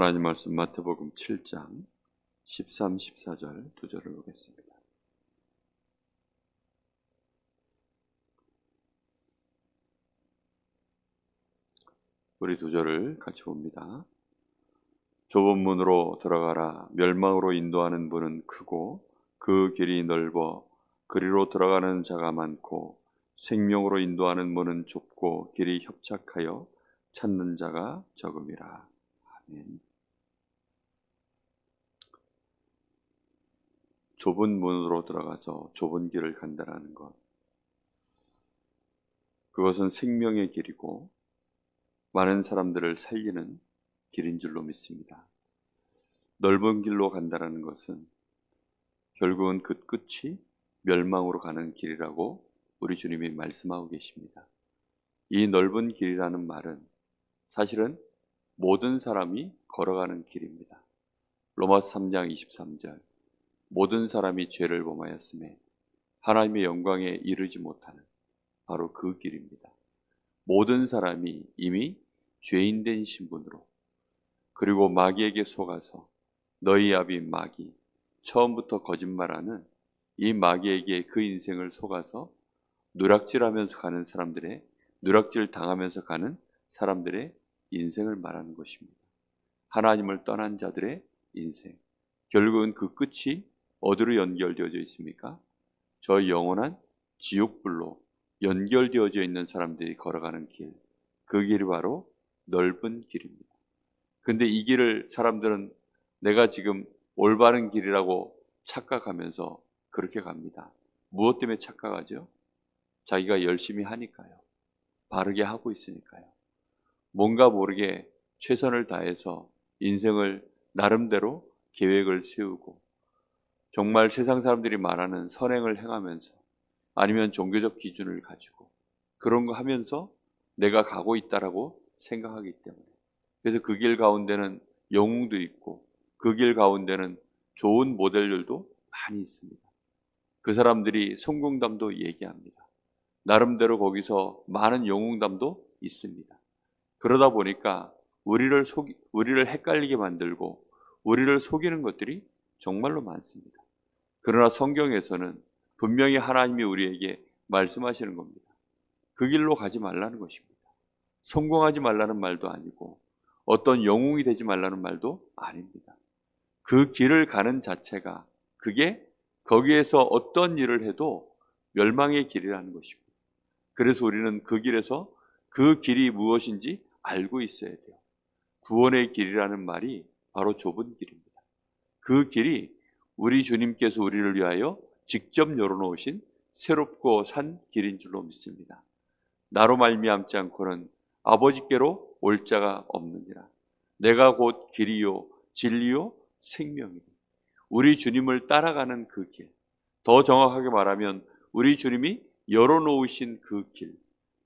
하나님 말씀 마태복음 7장 13, 14절 두 절을 보겠습니다. 우리 두 절을 같이 봅니다. 좁은 문으로 들어가라. 멸망으로 인도하는 문은 크고 그 길이 넓어 그리로 들어가는 자가 많고 생명으로 인도하는 문은 좁고 길이 협착하여 찾는 자가 적음이라. 아멘. 좁은 문으로 들어가서 좁은 길을 간다라는 것. 그것은 생명의 길이고 많은 사람들을 살리는 길인 줄로 믿습니다. 넓은 길로 간다라는 것은 결국은 그 끝이 멸망으로 가는 길이라고 우리 주님이 말씀하고 계십니다. 이 넓은 길이라는 말은 사실은 모든 사람이 걸어가는 길입니다. 로마서 3장 23절 모든 사람이 죄를 범하였음에 하나님의 영광에 이르지 못하는 바로 그 길입니다. 모든 사람이 이미 죄인 된 신분으로 그리고 마귀에게 속아서 너희 아비 마귀 처음부터 거짓말하는 이 마귀에게 그 인생을 속아서 누락질하면서 가는 사람들의 누락질 당하면서 가는 사람들의 인생을 말하는 것입니다. 하나님을 떠난 자들의 인생. 결국은 그 끝이 어디로 연결되어져 있습니까? 저 영원한 지옥불로 연결되어져 있는 사람들이 걸어가는 길. 그 길이 바로 넓은 길입니다. 근데 이 길을 사람들은 내가 지금 올바른 길이라고 착각하면서 그렇게 갑니다. 무엇 때문에 착각하죠? 자기가 열심히 하니까요. 바르게 하고 있으니까요. 뭔가 모르게 최선을 다해서 인생을 나름대로 계획을 세우고 정말 세상 사람들이 말하는 선행을 행하면서 아니면 종교적 기준을 가지고 그런 거 하면서 내가 가고 있다라고 생각하기 때문에 그래서 그 길 가운데는 영웅도 있고 그 길 가운데는 좋은 모델들도 많이 있습니다. 그 사람들이 성공담도 얘기합니다. 나름대로 거기서 많은 영웅담도 있습니다. 그러다 보니까 우리를 속 우리를 헷갈리게 만들고 우리를 속이는 것들이 정말로 많습니다. 그러나 성경에서는 분명히 하나님이 우리에게 말씀하시는 겁니다. 그 길로 가지 말라는 것입니다. 성공하지 말라는 말도 아니고 어떤 영웅이 되지 말라는 말도 아닙니다. 그 길을 가는 자체가 그게 거기에서 어떤 일을 해도 멸망의 길이라는 것입니다. 그래서 우리는 그 길에서 그 길이 무엇인지 알고 있어야 돼요. 구원의 길이라는 말이 바로 좁은 길입니다. 그 길이 우리 주님께서 우리를 위하여 직접 열어놓으신 새롭고 산 길인 줄로 믿습니다. 나로 말미암지 않고는 아버지께로 올 자가 없느니라. 내가 곧 길이요 진리요 생명이니. 우리 주님을 따라가는 그 길. 더 정확하게 말하면 우리 주님이 열어놓으신 그 길.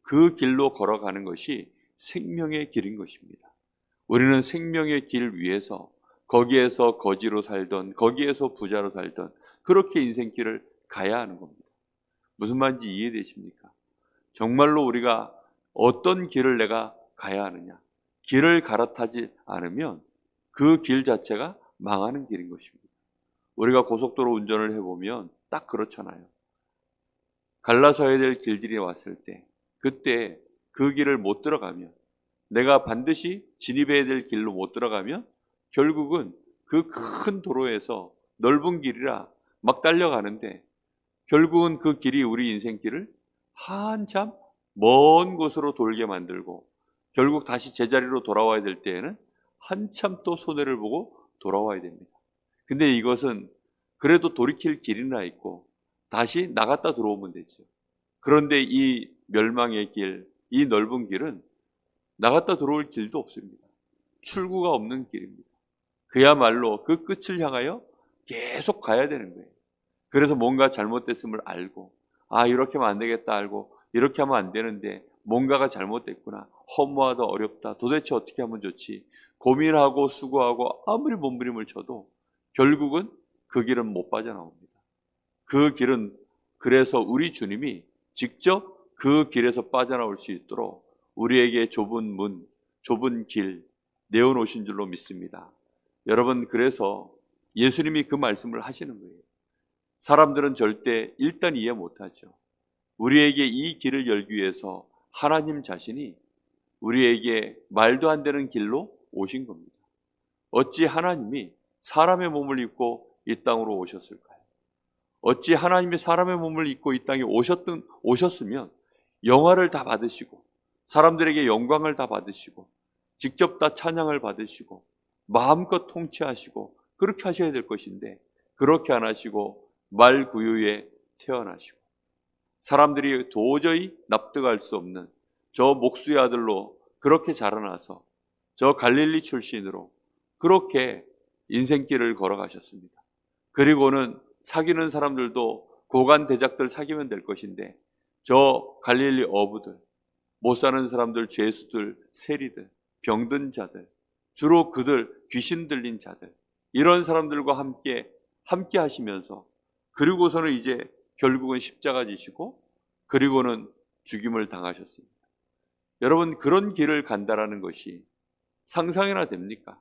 그 길로 걸어가는 것이 생명의 길인 것입니다. 우리는 생명의 길 위에서 거기에서 거지로 살던 거기에서 부자로 살던 그렇게 인생길을 가야 하는 겁니다. 무슨 말인지 이해되십니까? 정말로 우리가 어떤 길을 내가 가야 하느냐. 길을 갈아타지 않으면 그 길 자체가 망하는 길인 것입니다. 우리가 고속도로 운전을 해보면 딱 그렇잖아요. 갈라서야 될 길들이 왔을 때, 그때 그 길을 못 들어가면, 내가 반드시 진입해야 될 길로 못 들어가면, 결국은 그 큰 도로에서 넓은 길이라 막 달려가는데, 결국은 그 길이 우리 인생길을 한참 먼 곳으로 돌게 만들고 결국 다시 제자리로 돌아와야 될 때에는 한참 또 손해를 보고 돌아와야 됩니다. 근데 이것은 그래도 돌이킬 길이나 있고 다시 나갔다 들어오면 되죠. 그런데 이 멸망의 길, 이 넓은 길은 나갔다 들어올 길도 없습니다. 출구가 없는 길입니다. 그야말로 그 끝을 향하여 계속 가야 되는 거예요. 그래서 뭔가 잘못됐음을 알고, 아, 이렇게 하면 안 되겠다 알고, 이렇게 하면 안 되는데 뭔가가 잘못됐구나. 허무하다, 어렵다. 도대체 어떻게 하면 좋지? 고민하고 수고하고 아무리 몸부림을 쳐도 결국은 그 길은 못 빠져나옵니다. 그 길은 그래서 우리 주님이 직접 그 길에서 빠져나올 수 있도록 우리에게 좁은 문, 좁은 길, 내어놓으신 줄로 믿습니다. 여러분, 그래서 예수님이 그 말씀을 하시는 거예요. 사람들은 절대 일단 이해 못하죠. 우리에게 이 길을 열기 위해서 하나님 자신이 우리에게 말도 안 되는 길로 오신 겁니다. 어찌 하나님이 사람의 몸을 입고 이 땅으로 오셨을까요? 어찌 하나님이 사람의 몸을 입고 이 땅에 오셨던, 오셨으면 영화를 다 받으시고 사람들에게 영광을 다 받으시고 직접 다 찬양을 받으시고 마음껏 통치하시고 그렇게 하셔야 될 것인데 그렇게 안 하시고 말 구유에 태어나시고 사람들이 도저히 납득할 수 없는 저 목수의 아들로 그렇게 자라나서 저 갈릴리 출신으로 그렇게 인생길을 걸어가셨습니다. 그리고는 사귀는 사람들도 고관 대작들 사귀면 될 것인데 저 갈릴리 어부들, 못 사는 사람들, 죄수들, 세리들, 병든 자들, 주로 그들 귀신 들린 자들 이런 사람들과 함께 함께 하시면서 그리고서는 이제 결국은 십자가 지시고 그리고는 죽임을 당하셨습니다. 여러분 그런 길을 간다라는 것이 상상이나 됩니까?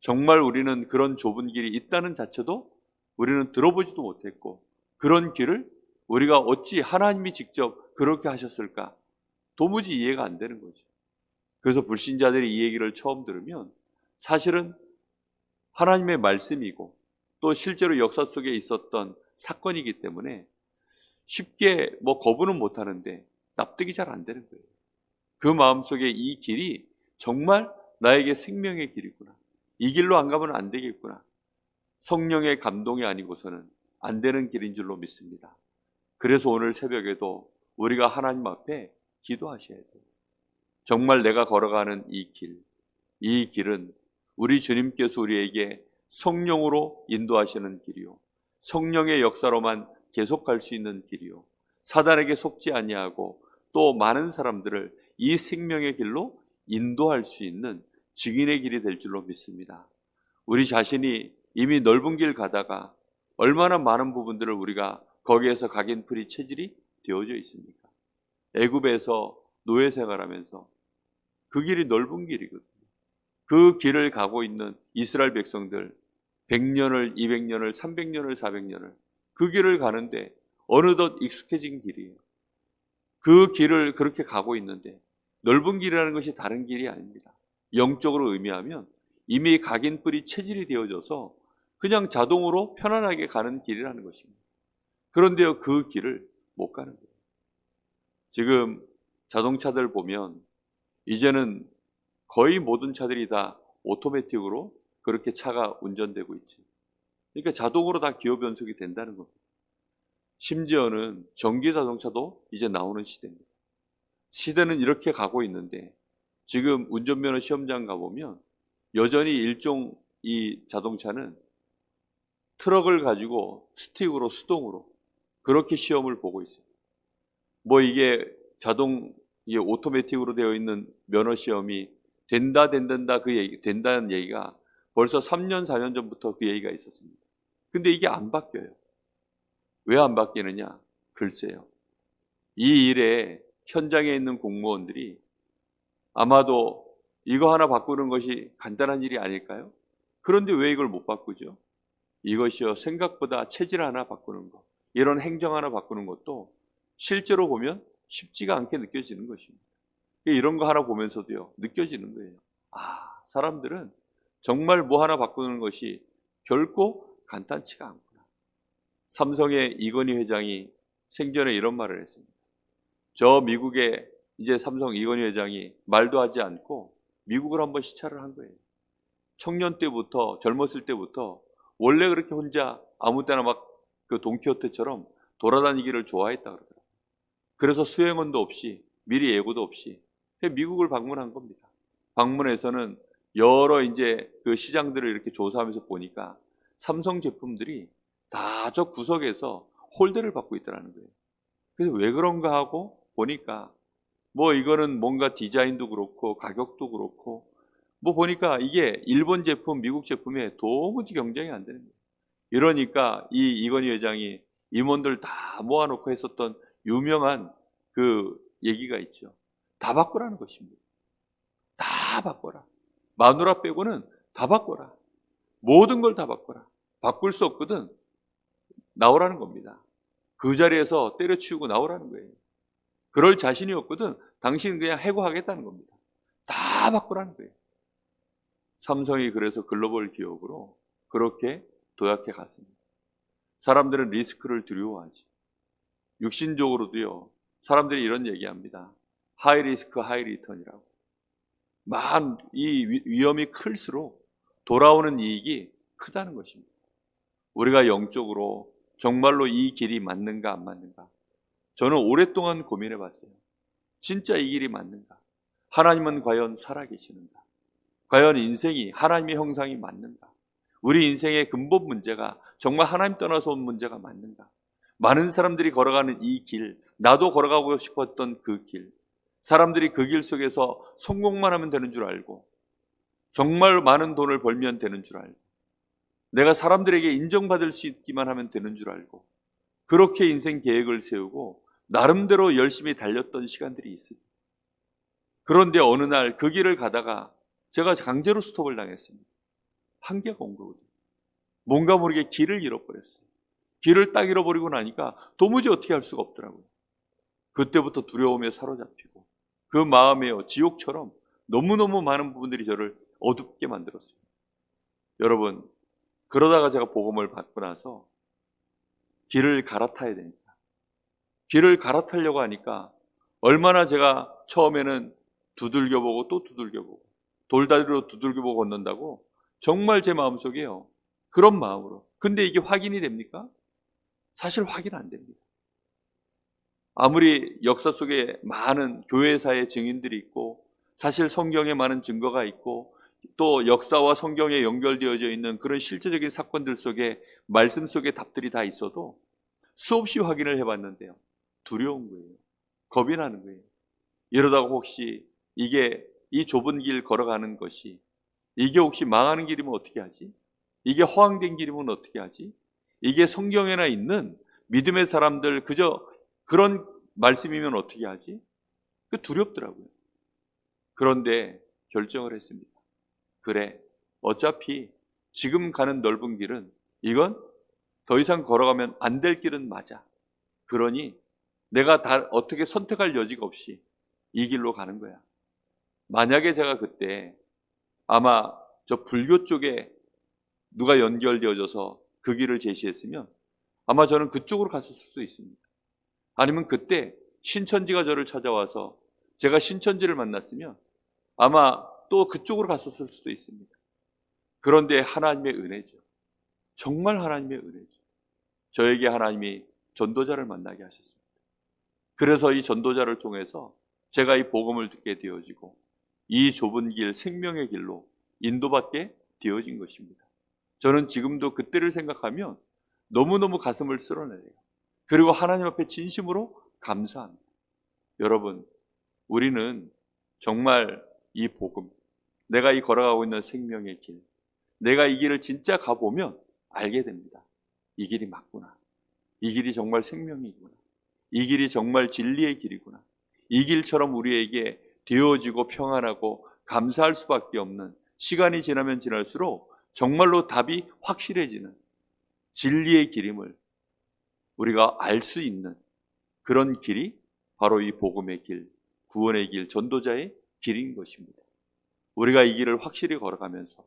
정말 우리는 그런 좁은 길이 있다는 자체도 우리는 들어보지도 못했고 그런 길을 우리가 어찌 하나님이 직접 그렇게 하셨을까? 도무지 이해가 안 되는 거죠. 그래서 불신자들이 이 얘기를 처음 들으면 사실은 하나님의 말씀이고 또 실제로 역사 속에 있었던 사건이기 때문에 쉽게 뭐 거부는 못 하는데 납득이 잘 안 되는 거예요. 그 마음속에 이 길이 정말 나에게 생명의 길이구나. 이 길로 안 가면 안 되겠구나. 성령의 감동이 아니고서는 안 되는 길인 줄로 믿습니다. 그래서 오늘 새벽에도 우리가 하나님 앞에 기도하셔야 돼요. 정말 내가 걸어가는 이 길, 이 길은 우리 주님께서 우리에게 성령으로 인도하시는 길이요. 성령의 역사로만 계속 갈수 있는 길이요. 사단에게 속지 아니하고 또 많은 사람들을 이 생명의 길로 인도할 수 있는 증인의 길이 될 줄로 믿습니다. 우리 자신이 이미 넓은 길 가다가 얼마나 많은 부분들을 우리가 거기에서 각인풀이 체질이 되어져 있습니까? 애굽에서 노예 생활하면서 그 길이 넓은 길이거든요. 그 길을 가고 있는 이스라엘 백성들 100년을, 200년을, 300년을, 400년을 그 길을 가는데 어느덧 익숙해진 길이에요. 그 길을 그렇게 가고 있는데 넓은 길이라는 것이 다른 길이 아닙니다. 영적으로 의미하면 이미 각인뿔이 체질이 되어져서 그냥 자동으로 편안하게 가는 길이라는 것입니다. 그런데요, 그 길을 못 가는 거예요. 지금 자동차들 보면 이제는 거의 모든 차들이 다 오토매틱으로 그렇게 차가 운전되고 있지. 그러니까 자동으로 다 기어 변속이 된다는 겁니다. 심지어는 전기 자동차도 이제 나오는 시대입니다. 시대는 이렇게 가고 있는데 지금 운전면허 시험장 가보면 여전히 일종 이 자동차는 트럭을 가지고 스틱으로 수동으로 그렇게 시험을 보고 있어요. 뭐 이게 자동 이게 오토매틱으로 되어 있는 면허 시험이 된다 된다 그 얘기 된다는 얘기가 벌써 3년 4년 전부터 그 얘기가 있었습니다. 근데 이게 안 바뀌어요. 왜 안 바뀌느냐? 글쎄요. 이 일에 현장에 있는 공무원들이 아마도 이거 하나 바꾸는 것이 간단한 일이 아닐까요? 그런데 왜 이걸 못 바꾸죠? 이것이요, 생각보다 체질 하나 바꾸는 것, 이런 행정 하나 바꾸는 것도 실제로 보면 쉽지가 않게 느껴지는 것입니다. 이런 거 하나 보면서도요, 느껴지는 거예요. 아, 사람들은 정말 뭐 하나 바꾸는 것이 결코 간단치가 않구나. 삼성의 이건희 회장이 생전에 이런 말을 했습니다. 저 미국의 이제 삼성 이건희 회장이 말도 하지 않고 미국을 한번 시찰을 한 거예요. 청년 때부터 젊었을 때부터 원래 그렇게 혼자 아무 때나 막 그 동키호테처럼 돌아다니기를 좋아했다 그러더라고요. 그래서 수행원도 없이 미리 예고도 없이 미국을 방문한 겁니다. 방문해서는 여러 이제 그 시장들을 이렇게 조사하면서 보니까 삼성 제품들이 다 저 구석에서 홀대를 받고 있더라는 거예요. 그래서 왜 그런가 하고 보니까 뭐 이거는 뭔가 디자인도 그렇고 가격도 그렇고 뭐 보니까 이게 일본 제품, 미국 제품에 도무지 경쟁이 안 되는 거예요. 이러니까 이 이건희 회장이 임원들 다 모아놓고 했었던 유명한 그 얘기가 있죠. 다 바꾸라는 것입니다. 다 바꿔라. 마누라 빼고는 다 바꿔라. 모든 걸 다 바꿔라. 바꿀 수 없거든. 나오라는 겁니다. 그 자리에서 때려치우고 나오라는 거예요. 그럴 자신이 없거든. 당신은 그냥 해고하겠다는 겁니다. 다 바꾸라는 거예요. 삼성이 그래서 글로벌 기업으로 그렇게 도약해 갔습니다. 사람들은 리스크를 두려워하지. 육신적으로도요, 사람들이 이런 얘기합니다. 하이 리스크, 하이 리턴이라고. 만, 이 위- 위험이 클수록 돌아오는 이익이 크다는 것입니다. 우리가 영적으로 정말로 이 길이 맞는가 안 맞는가. 저는 오랫동안 고민해 봤어요. 진짜 이 길이 맞는가? 하나님은 과연 살아계시는가? 과연 인생이 하나님의 형상이 맞는가? 우리 인생의 근본 문제가 정말 하나님 떠나서 온 문제가 맞는가? 많은 사람들이 걸어가는 이 길, 나도 걸어가고 싶었던 그 길, 사람들이 그 길 속에서 성공만 하면 되는 줄 알고, 정말 많은 돈을 벌면 되는 줄 알고, 내가 사람들에게 인정받을 수 있기만 하면 되는 줄 알고, 그렇게 인생 계획을 세우고, 나름대로 열심히 달렸던 시간들이 있습니다. 그런데 어느 날 그 길을 가다가 제가 강제로 스톱을 당했습니다. 한계가 온 거거든요. 뭔가 모르게 길을 잃어버렸어요. 길을 딱 잃어버리고 나니까 도무지 어떻게 할 수가 없더라고요. 그때부터 두려움에 사로잡히고 그 마음에요 지옥처럼 너무너무 많은 부분들이 저를 어둡게 만들었습니다. 여러분 그러다가 제가 복음을 받고 나서 길을 갈아타야 되니까 길을 갈아타려고 하니까 얼마나 제가 처음에는 두들겨보고 또 두들겨보고 돌다리로 두들겨보고 걷는다고 정말 제 마음속에요 그런 마음으로 근데 이게 확인이 됩니까? 사실 확인 안 됩니다. 아무리 역사 속에 많은 교회사의 증인들이 있고 사실 성경에 많은 증거가 있고 또 역사와 성경에 연결되어져 있는 그런 실제적인 사건들 속에 말씀 속에 답들이 다 있어도 수없이 확인을 해봤는데요. 두려운 거예요. 겁이 나는 거예요. 이러다가 혹시 이게 이 좁은 길 걸어가는 것이 이게 혹시 망하는 길이면 어떻게 하지? 이게 허황된 길이면 어떻게 하지? 이게 성경에나 있는 믿음의 사람들 그저 그런 말씀이면 어떻게 하지? 그 두렵더라고요. 그런데 결정을 했습니다. 그래, 어차피 지금 가는 넓은 길은 이건 더 이상 걸어가면 안 될 길은 맞아. 그러니 내가 다 어떻게 선택할 여지가 없이 이 길로 가는 거야. 만약에 제가 그때 아마 저 불교 쪽에 누가 연결되어져서 그 길을 제시했으면 아마 저는 그쪽으로 갔었을 수 있습니다. 아니면 그때 신천지가 저를 찾아와서 제가 신천지를 만났으면 아마 또 그쪽으로 갔었을 수도 있습니다. 그런데 하나님의 은혜죠. 정말 하나님의 은혜죠. 저에게 하나님이 전도자를 만나게 하셨습니다. 그래서 이 전도자를 통해서 제가 이 복음을 듣게 되어지고 이 좁은 길, 생명의 길로 인도받게 되어진 것입니다. 저는 지금도 그때를 생각하면 너무너무 가슴을 쓸어내요. 그리고 하나님 앞에 진심으로 감사합니다. 여러분, 우리는 정말 이 복음, 내가 이 걸어가고 있는 생명의 길, 내가 이 길을 진짜 가보면 알게 됩니다. 이 길이 맞구나. 이 길이 정말 생명이구나. 이 길이 정말 진리의 길이구나. 이 길처럼 우리에게 되어지고 평안하고 감사할 수밖에 없는 시간이 지나면 지날수록 정말로 답이 확실해지는 진리의 길임을 우리가 알 수 있는 그런 길이 바로 이 복음의 길, 구원의 길, 전도자의 길인 것입니다. 우리가 이 길을 확실히 걸어가면서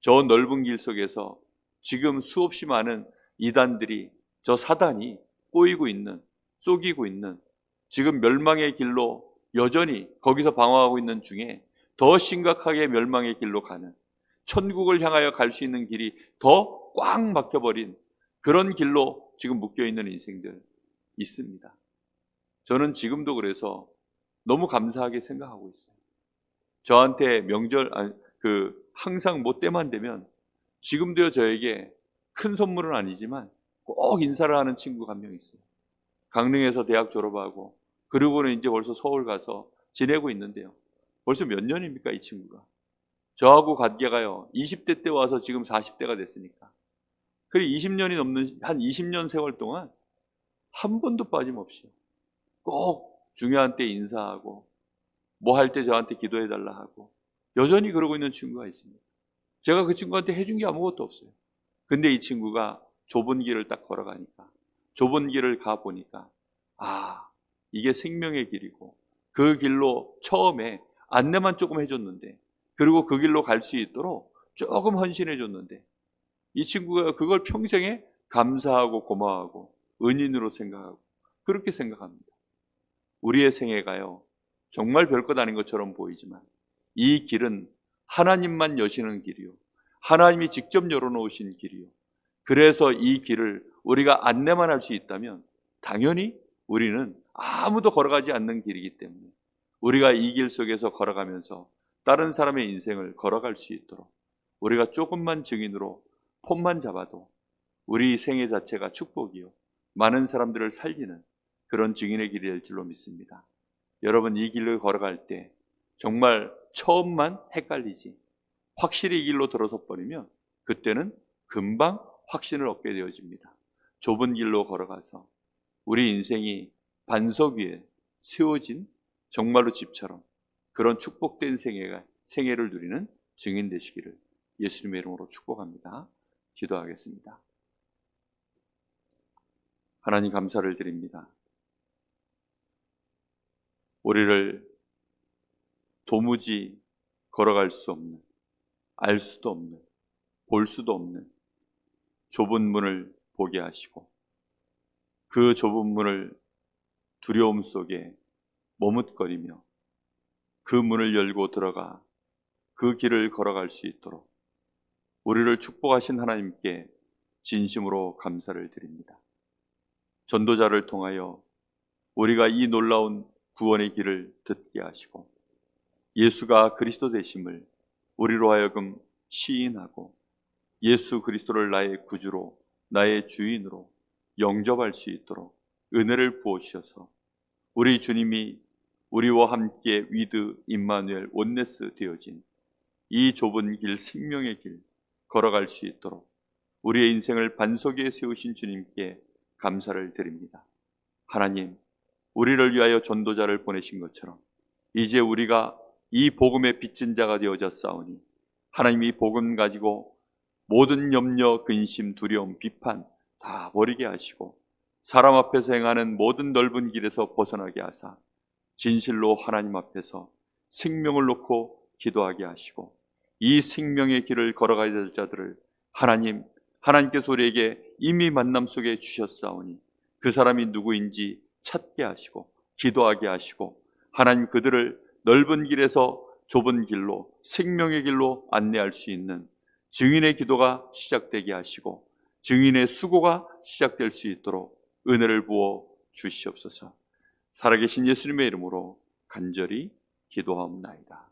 저 넓은 길 속에서 지금 수없이 많은 이단들이 저 사단이 꼬이고 있는, 쏘기고 있는 지금 멸망의 길로 여전히 거기서 방황하고 있는 중에 더 심각하게 멸망의 길로 가는 천국을 향하여 갈 수 있는 길이 더 꽉 막혀버린 그런 길로 지금 묶여 있는 인생들 있습니다. 저는 지금도 그래서 너무 감사하게 생각하고 있어요. 저한테 명절, 아니, 그, 항상 뭐 때만 되면 지금도요 저에게 큰 선물은 아니지만 꼭 인사를 하는 친구가 한 명 있어요. 강릉에서 대학 졸업하고 그리고는 이제 벌써 서울 가서 지내고 있는데요. 벌써 몇 년입니까, 이 친구가? 저하고 관계가요, 20대 때 와서 지금 40대가 됐으니까. 그리고 20년이 넘는, 한 20년 세월 동안 한 번도 빠짐없이 꼭 중요한 때 인사하고, 뭐 할 때 저한테 기도해 달라 하고, 여전히 그러고 있는 친구가 있습니다. 제가 그 친구한테 해준 게 아무것도 없어요. 근데 이 친구가 좁은 길을 딱 걸어가니까, 좁은 길을 가 보니까, 아, 이게 생명의 길이고, 그 길로 처음에 안내만 조금 해줬는데, 그리고 그 길로 갈 수 있도록 조금 헌신해 줬는데, 이 친구가 그걸 평생에 감사하고 고마워하고 은인으로 생각하고 그렇게 생각합니다. 우리의 생애가요, 정말 별것 아닌 것처럼 보이지만 이 길은 하나님만 여시는 길이요. 하나님이 직접 열어놓으신 길이요. 그래서 이 길을 우리가 안내만 할 수 있다면 당연히 우리는 아무도 걸어가지 않는 길이기 때문에 우리가 이 길 속에서 걸어가면서 다른 사람의 인생을 걸어갈 수 있도록 우리가 조금만 증인으로 폰만 잡아도 우리 생애 자체가 축복이요. 많은 사람들을 살리는 그런 증인의 길이 될 줄로 믿습니다. 여러분 이 길을 걸어갈 때 정말 처음만 헷갈리지 확실히 이 길로 들어서 버리면 그때는 금방 확신을 얻게 되어집니다. 좁은 길로 걸어가서 우리 인생이 반석 위에 세워진 정말로 집처럼 그런 축복된 생애가 생애를 누리는 증인 되시기를 예수님의 이름으로 축복합니다. 기도하겠습니다. 하나님 감사를 드립니다. 우리를 도무지 걸어갈 수 없는, 알 수도 없는, 볼 수도 없는 좁은 문을 보게 하시고 그 좁은 문을 두려움 속에 머뭇거리며 그 문을 열고 들어가 그 길을 걸어갈 수 있도록 우리를 축복하신 하나님께 진심으로 감사를 드립니다. 전도자를 통하여 우리가 이 놀라운 구원의 길을 듣게 하시고 예수가 그리스도 되심을 우리로 하여금 시인하고 예수 그리스도를 나의 구주로 나의 주인으로 영접할 수 있도록 은혜를 부어 주셔서 우리 주님이 우리와 함께 위드 임마누엘 온네스 되어진 이 좁은 길 생명의 길 걸어갈 수 있도록 우리의 인생을 반석 위에 세우신 주님께 감사를 드립니다. 하나님, 우리를 위하여 전도자를 보내신 것처럼 이제 우리가 이 복음의 빚진 자가 되어져 싸우니 하나님이 이 복음 가지고 모든 염려, 근심, 두려움, 비판 다 버리게 하시고 사람 앞에서 행하는 모든 넓은 길에서 벗어나게 하사 진실로 하나님 앞에서 생명을 놓고 기도하게 하시고 이 생명의 길을 걸어가야 될 자들을 하나님, 하나님께서 우리에게 이미 만남 속에 주셨사오니 그 사람이 누구인지 찾게 하시고 기도하게 하시고 하나님 그들을 넓은 길에서 좁은 길로 생명의 길로 안내할 수 있는 증인의 기도가 시작되게 하시고 증인의 수고가 시작될 수 있도록 은혜를 부어 주시옵소서. 살아계신 예수님의 이름으로 간절히 기도하옵나이다.